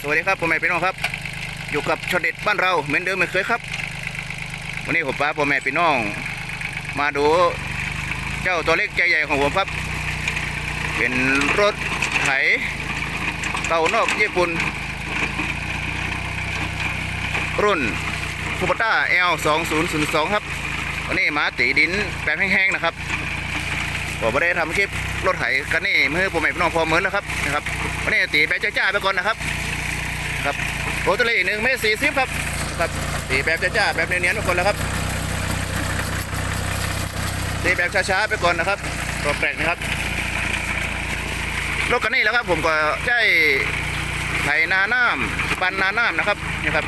สวัสดีครับพ่อแม่พี่น้องครับ อยู่กับชอดเด็ดบ้านเราเหมือนเดิมเหมือนเคยครับ วันนี้ผมพาพ่อแม่พี่น้อง มาดูเจ้าตัวเล็กใจใหญ่ของผมครับ เป็นรถไถเต่านอกญี่ปุ่น รุ่นคูปต้า L 2 0 0 2ครับวันนี้มาตีดินแบบแห้งๆนะครับผมไม่ได้ทำคลิปรถไถกันนี่เมื่อผมแม่พี่น้องพอเหมือนแล้วครับนะครับวันนี้ตีแบบจ้าๆไปก่อนนะครับ ครับโรตารี่หนึ่งเมตรสี่สิบครับครับตีแบบจ้าๆแบบเนียนๆไปก่อนแล้วครับตีแบบช้าๆไปก่อนนะครับตัวแปลกนะครับรถกันนี่แล้วครับผมก็ใช้ไถนาน้ำปันนาน้ำนะครับนี่ครับ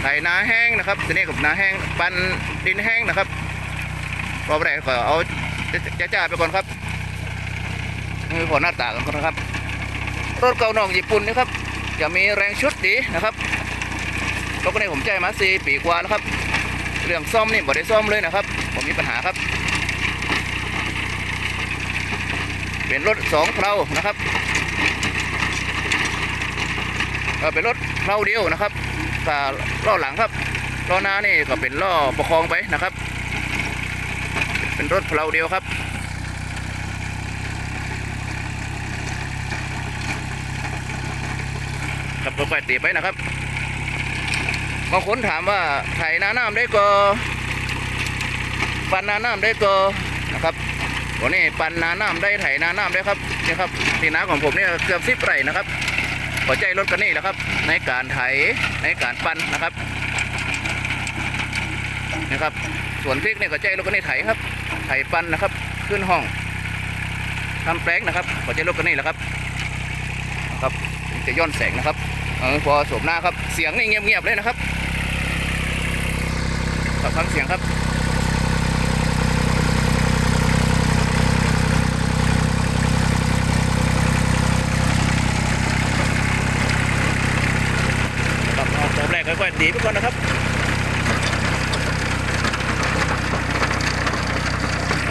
ไถนาแห้งนะครับทีนี้กับนาแห้งปันดินแห้งนะครับรอบแรกก็เอาจ้าๆไปก่อนครับนี่พอหน้าตากันก่อนนะครับรถเก่าหนองญี่ปุ่นนี่ครับ จะมีแรงชุดดีนะครับรถคันนี้ผมใจมาสี่ปีกว่าแล้วครับ เรื่องซ่อมนี่บ่ได้ซ่อมเลยนะครับ ผมมีปัญหาครับ เป็นรถสองเพลานะครับเออเป็นรถเพลาเดียวนะครับก็ล้อหลังครับล้อหน้านี่ก็เป็นล้อประคองไปนะครับ เป็นรถเพลาเดียวครับ กับรถไฟตีไปนะครับบางคนถามว่าไถนาน้ำได้ก็ปันนาน้ำได้ก็นะครับวันนี้ปันนาน้ำได้ไถนาน้ำได้ครับนี่ครับที่นาของผมเนี่ยเกือบสิบไร่นะครับหัวใจรถกันนี่แหละครับ ในการไถในการปั่นนะครับนะครับส่วนพริกเนี่ยก็ใจรถกันนี่ไถครับ ไถปั่นนะครับ ขึ้นห้องทำแปลงนะครับหัวใจรถกันนี่แหละครับครับจะย้อนแสงนะครับ พอสมหน้าครับ เสียงนี่เงียบๆเลยนะครับครับฟังเสียงครับครับเอาตัวแรกค่อยๆตีไปก่อนนะครับ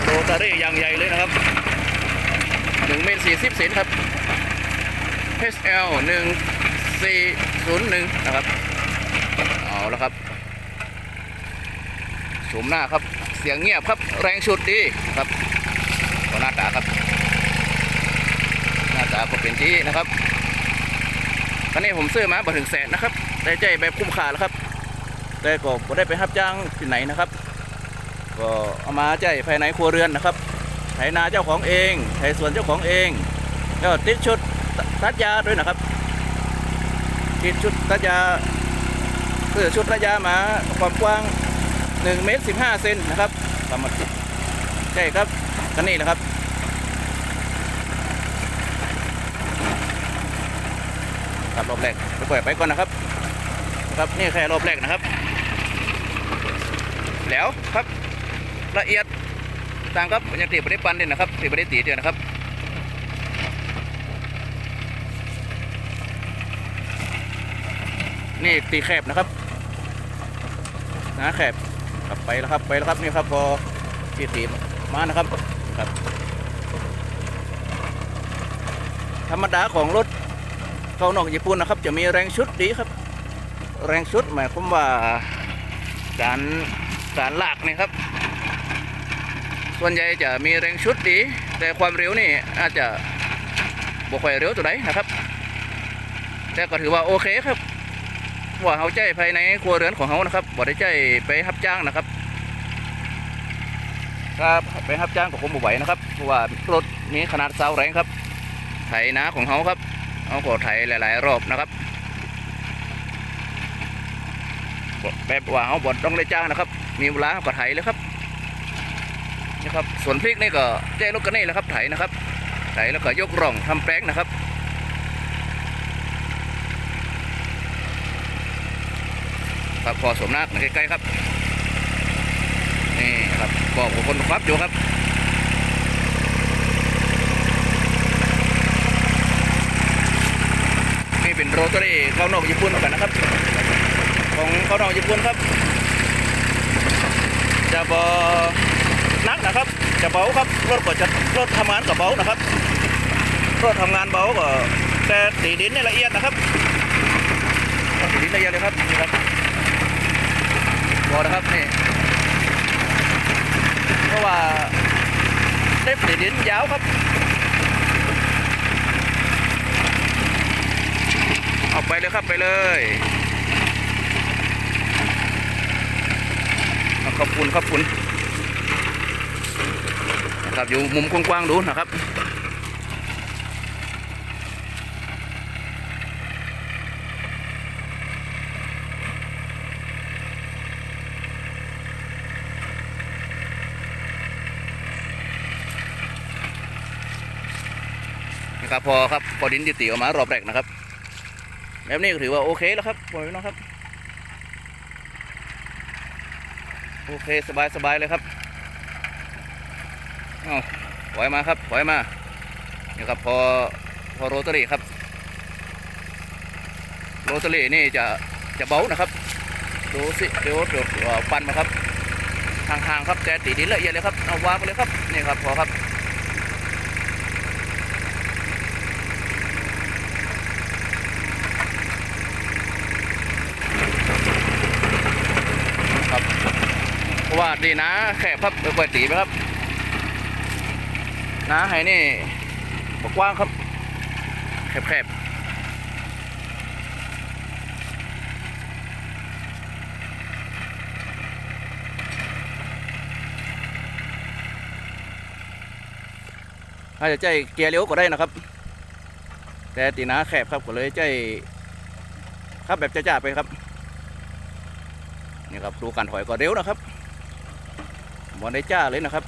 โรตารี่ยางใหญ่เลยนะครับหนึ่งเมตรสี่สิบเซนครับ HL หนึ่ง สี่ศูนย์หนึ่งนะครับ เอาแล้วครับชมหน้าครับ เสียงเงียบครับ แรงชุดดีครับหน้าตาครับ หน้าตาก็เป็นที่นะครับตอนนี้ผมซื้อมาบ่ถึงแสนนะครับ ได้ใจแบบคุ้มค่าแล้วครับ แต่ก็บ่ได้ไปรับจ้างที่ไหนนะครับ ก็เอามาใจภายในครัวเรือนนะครับไถนาเจ้าของเองไถสวนเจ้าของเองก็ติดชุดตัดยาด้วยนะครับ ติดชุดตัดยาซื้อชุดตัดยามาความกว้าง1เมตร15เซนนะครับประมาณใช่ครับกันนี่นะครับครับรอบแรกไปปล่อยไปก่อนนะครับนะครับนี่แค่รอบแรกนะครับ แล้วครับละเอียดต่างครับยังตีบได้ปันเด่นนะครับตีบได้ตีเดียวนะครับ นี่ตีแคบนะครับนะแคบครับไปแล้วครับไปแล้วครับนี่ครับพอตีตีมานะครับครับ ธรรมดาของรถเกานอกญี่ปุ่นนะครับ จะมีแรงชุดดีครับ แรงชุดหมายความว่าการการลากนี่ครับ ส่วนใหญ่จะมีแรงชุดดี แต่ความเร็วนี่อาจจะบ่ค่อยเร็วตัวใดนะครับ แต่ก็ถือว่าโอเคครับ ว่าเขาใจภายในครัวเรือนของเขานะครับบ่ได้ใจไปรับจ้างนะครับครับไปรับจ้างก็คงบ่ไหวนะครับเพราะว่ารถมีขนาดเสาแรงครับ ไถนาของเขาครับเอาขอไถหลาย ๆ รอบนะครับแบบว่าเขาบดต้องได้จ้างนะครับ มีเวลาเขาก็ไถเลยครับนะครับส่วนพริกนี่ก็แจ้รถกันนี่แหละครับไถนะครับไถแล้วก็ยกร่องทำแปลงนะครับ ครับพอสมน้าใกล้ๆครับนี่ครับบอกคนครับอยู่ครับนี่เป็นโรตารี่เข้านอกญี่ปุ่นเหมือนกันนะครับ ของเข้านอกญี่ปุ่นครับ จะบอนักนะครับ จะเบาครับรถก็จะรถทำงานกับเบานะครับรถทำงานเบาก็แต่ตีดินนี่ละเอียดนะครับตีดินละเอียดเลยครับนี่ครับ อนะครับนี่เพราะว่าเล็บตีดินยาวครับ เอาไปเลยครับไปเลยขอบคุณขอบคุณนะครับอยู่มุมกว้างๆดูนะครับ นะครับพอครับพอดินยุติออกมารอบแรกนะครับแบบนี้ก็ถือว่าโอเคแล้วครับพ่อแม่พี่น้องครับโอเคสบายสบายเลยครับอาปล่อยมาครับปล่อยมานี่ครับพอพอโรตารี่ครับ โรตารี่นี่จะจะเบานะครับดูสิเดี๋ยวเดี๋ยวปั่นมาครับห่างๆครับแต่ตีดินละเอียดเลยครับเอาวางไปเลยครับนี่ครับพอครับเพราะว่า ดีนะแคบครับเปิดตีไปครับนะให้นี่กว้างครับแคบแคบอาจจะใจเกียร์เลี้ยวก็ได้นะครับ แต่ตีนะแคบครับก็เลยใจครับแบบจ้าๆไปครับ นี่ครับดูการถอยก็เร็วนะครับ บอลได้จ้าเลยนะครับ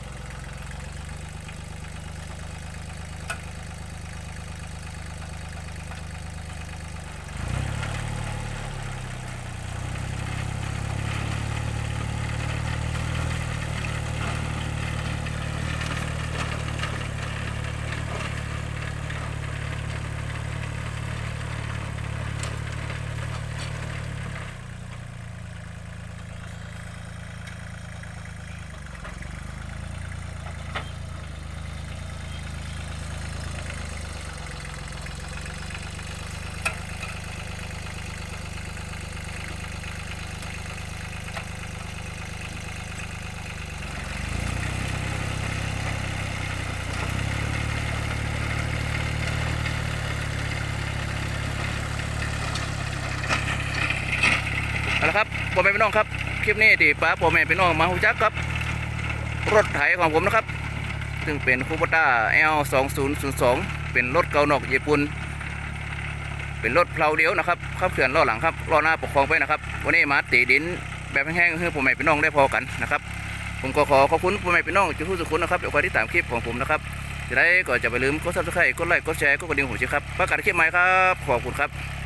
พ่อแม่พี่น้องครับ คลิปนี้ที่ป้าพ่อแม่พี่น้องมาหูจักครับ รถไถของผมนะครับ ซึ่งเป็นคูปต้า L 2 0 0 2เป็นรถเกานอกญี่ปุ่น เป็นรถเพลาเดียวนะครับขับเคลื่อนล้อหลังครับล้อหน้าปกครองไปนะครับ วันนี้มาตีดินแบบแห้งๆให้พ่อแม่พี่น้องได้พอกันนะครับ ผมก็ขอขอบคุณพ่อแม่พี่น้องจุดทุกสุขุนนะครับเดี๋ยวคอยที่ตามคลิปของผมนะครับจะได้ก็จะไปลืมกดซับสไครต์กดไลค์กดแชร์กดกระดิ่งหัวชิครับประกาศคลิปใหม่ครับขอบคุณครับ